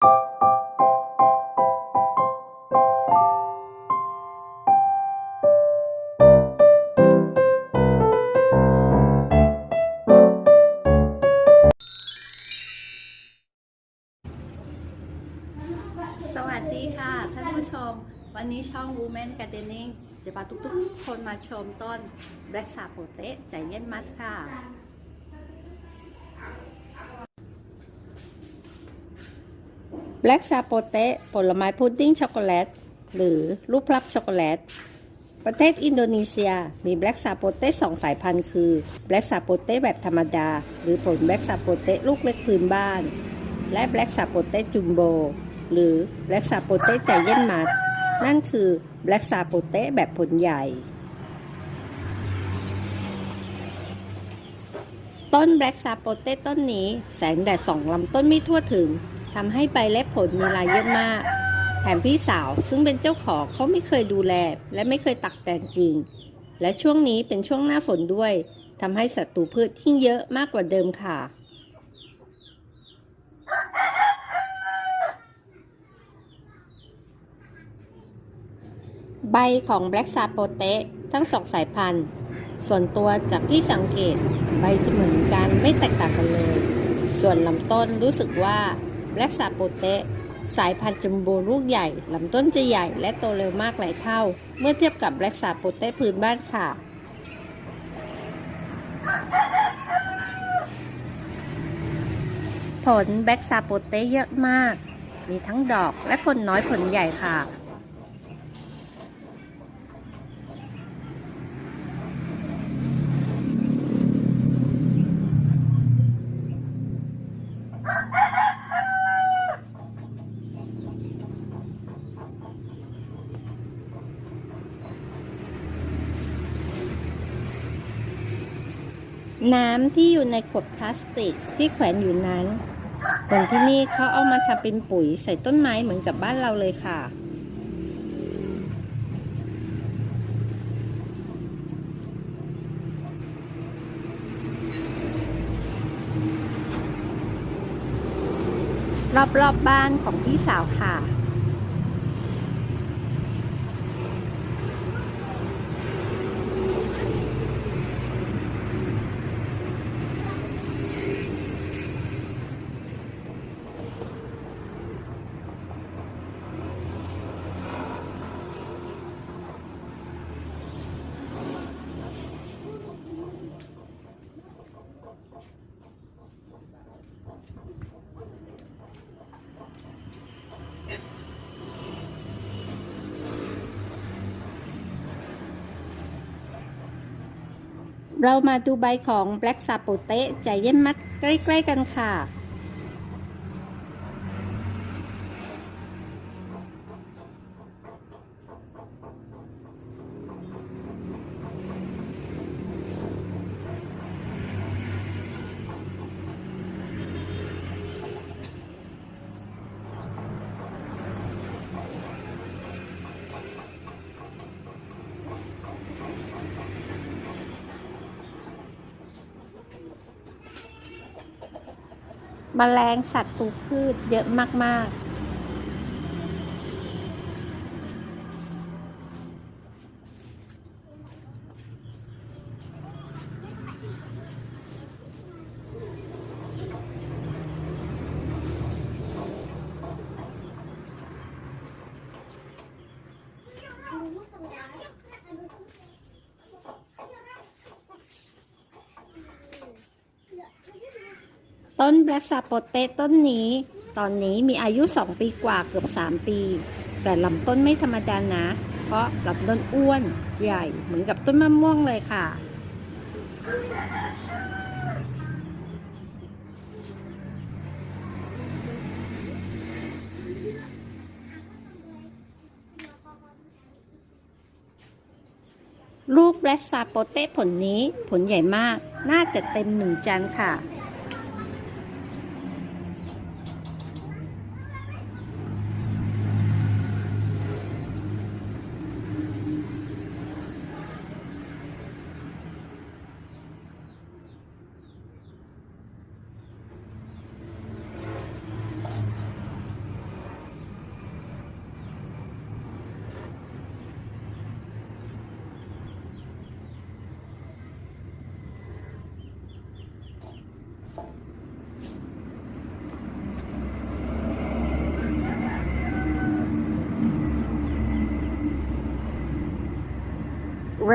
สวัสดีค่ะ ท่านผู้ชม วันนี้ช่อง Women Gardening จะพาทุกๆคนมาชมต้น Black s a p o t e ใจเย็นมัดค่ะ Black s a p o t e ผลไม้พุดดิ้งช็อกโกแลต หรือลูกพลับช็อกโกแลต ประเทศอินโดนีเซียมี Black s a p o t e สองสายพันธุ์คือ Black s a p o t e แบบธรรมดา หรือผล Black s a p o t e ลูกเล็กพื้นบ้าน และ Black s a p o t e Jumbo หรือ Black s a p o t e ใจเย็นมัด นั่นคือ Black s a p o t e แบบผลใหญ่ ต้น Black s a p o t e ต้นนี้แสงแดดส่องลำต้นไม่ทั่วถึง ทำให้ใบและผลมีลายเยอะมาก แถมพี่สาวซึ่งเป็นเจ้าของเขาไม่เคยดูแล และไม่เคยตักแต่งจริงและช่วงนี้เป็นช่วงหน้าฝนด้วยทำให้ศัตรูพืชยิ่งเยอะมากกว่าเดิมค่ะ ใบของ Black s a p o t e ทั้งสองสายพันธุ์ ส่วนตัวจากที่สังเกตใบจะเหมือนกันไม่แตกต่างกันเลย ส่วนลำต้นรู้สึกว่า Black s a p o t e สายพันธุ์จัมโบลูกใหญ่ลำต้นจะใหญ่และโตเร็วมากหลายเท่า เมื่อเทียบกับ Black s a p o t e พื้นบ้านค่ะ ผล Black s a p o t e เยอะมาก มีทั้งดอกและผลน้อยผลใหญ่ค่ะ น้ำที่อยู่ในขวดพลาสติกที่แขวนอยู่นั้นคนที่นี่เขาเอามาทำเป็นปุ๋ยใส่ต้นไม้เหมือนกับบ้านเราเลยค่ะ รอบๆบบ้านของพี่สาวค่ะ เรามาดูใบของ Black s a p o t e ใจเย็นมัดใกล้ ๆ กันค่ะ มแมลงสัตว์ตูพืชเยอะมากๆ ต้น Black s a p o t e ต้นนี้ ตอนนี้มีอายุ 2 ปีกว่าเกือบ 3 ปี แต่ลำต้นไม่ธรรมดานะ เพราะลำต้นอ้วนใหญ่เหมือนกับต้นมะม่วงเลยค่ะ ลูก Black s a p o t e ผลนี้ผลใหญ่มาก น่าจะเต็มหนึ่งจานค่ะ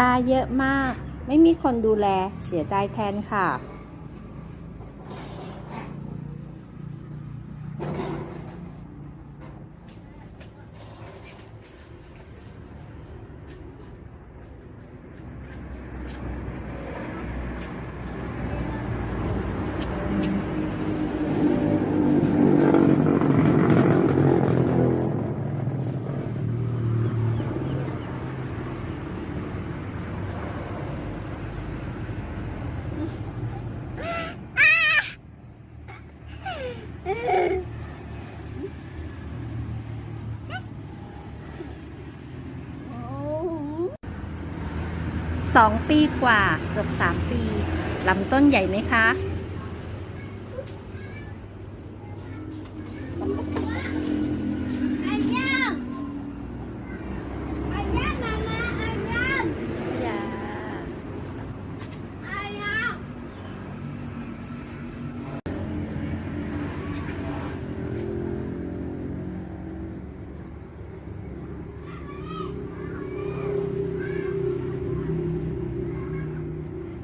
ราเยอะมาก ไม่มีคนดูแลเสียดายแทนค่ะ สองปีกว่าเกือบสามปีลำต้นใหญ่ไหมคะ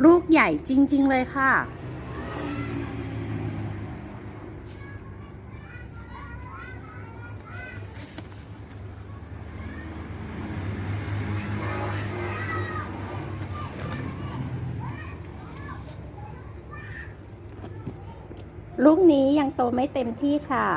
ลูกใหญ่จริง ๆ เลยค่ะ ลูกนี้ยังโตไม่เต็มที่ค่ะ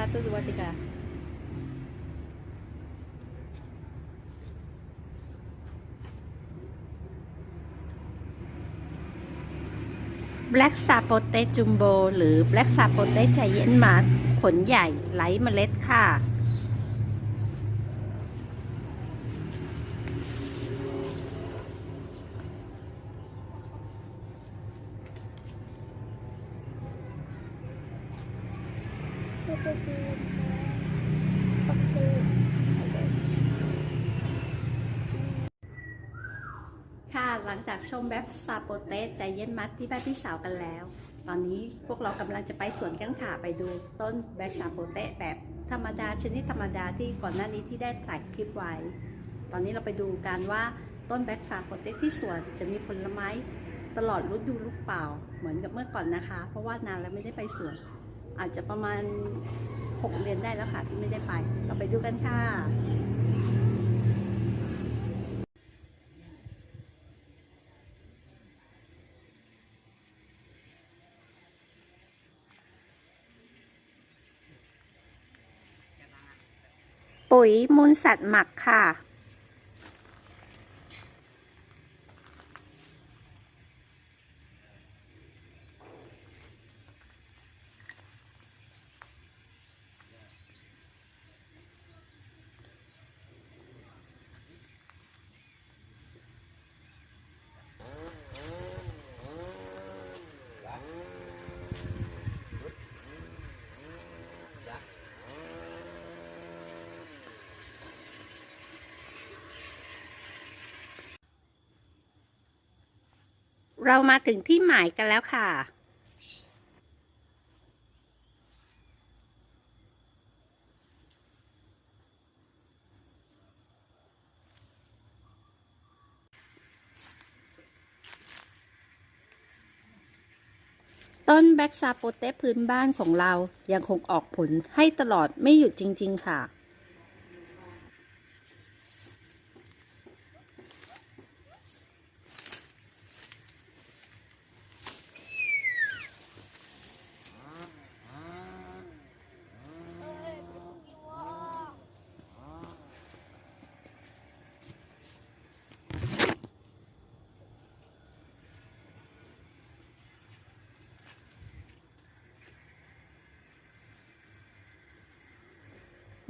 Satu, dua, tiga. Black Sapote Jumbo หรือ Black Sapote Giant Mart ผลใหญ่ไร้เมล็ดค่ะ หลังจาก ชมแบบซาโปเตสใจเย็นมัดที่บ้านพี่สาวกันแล้ว ตอนนี้พวกเรากำลังจะไปสวนกันค่ะไปดูต้นแบ็กซาโปเตสแบบธรรมดาชนิดธรรมดาที่ก่อนหน้านี้ที่ได้ถ่ายคลิปไว้ ตอนนี้เราไปดูกันว่าต้นแบ็กซาโปเตสที่สวนจะมีผลไม้ตลอดฤดูลูกเปล่า เหมือนกับเมื่อก่อนนะคะ เพราะว่านานแล้วไม่ได้ไปสวน อาจจะประมาณ 6 เดือนได้แล้วค่ะที่ไม่ได้ไป เราไปดูกันค่ะ ปุ๋ยมูลสัตว์หมักค่ะ เรามาถึงที่หมายกันแล้วค่ะ ต้นแบ็กซาโปเตพื้นบ้านของเรายังคงออกผลให้ตลอดไม่หยุดจริง ๆ ค่ะ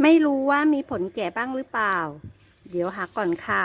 ไม่รู้ว่ามีผลแก่บ้างหรือเปล่า เดี๋ยวหาก่อนค่ะ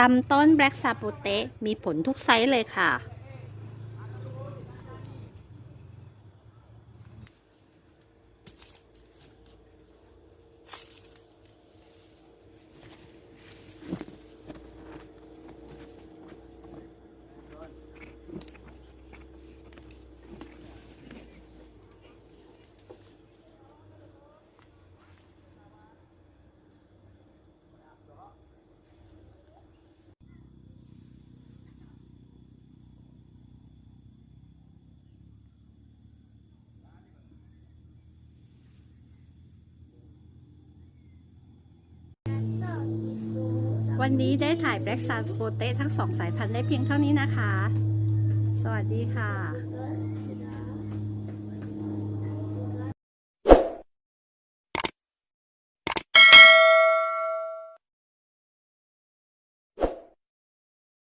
ลำต้นแบล็กซาโปเตมีผลทุกไซส์เลยค่ะ วันนี้ได้ถ่ายแบล็กซาโคเตทั้งสองสายพันธุ์ได้เพียงเท่านี้นะคะ สวัสดีค่ะ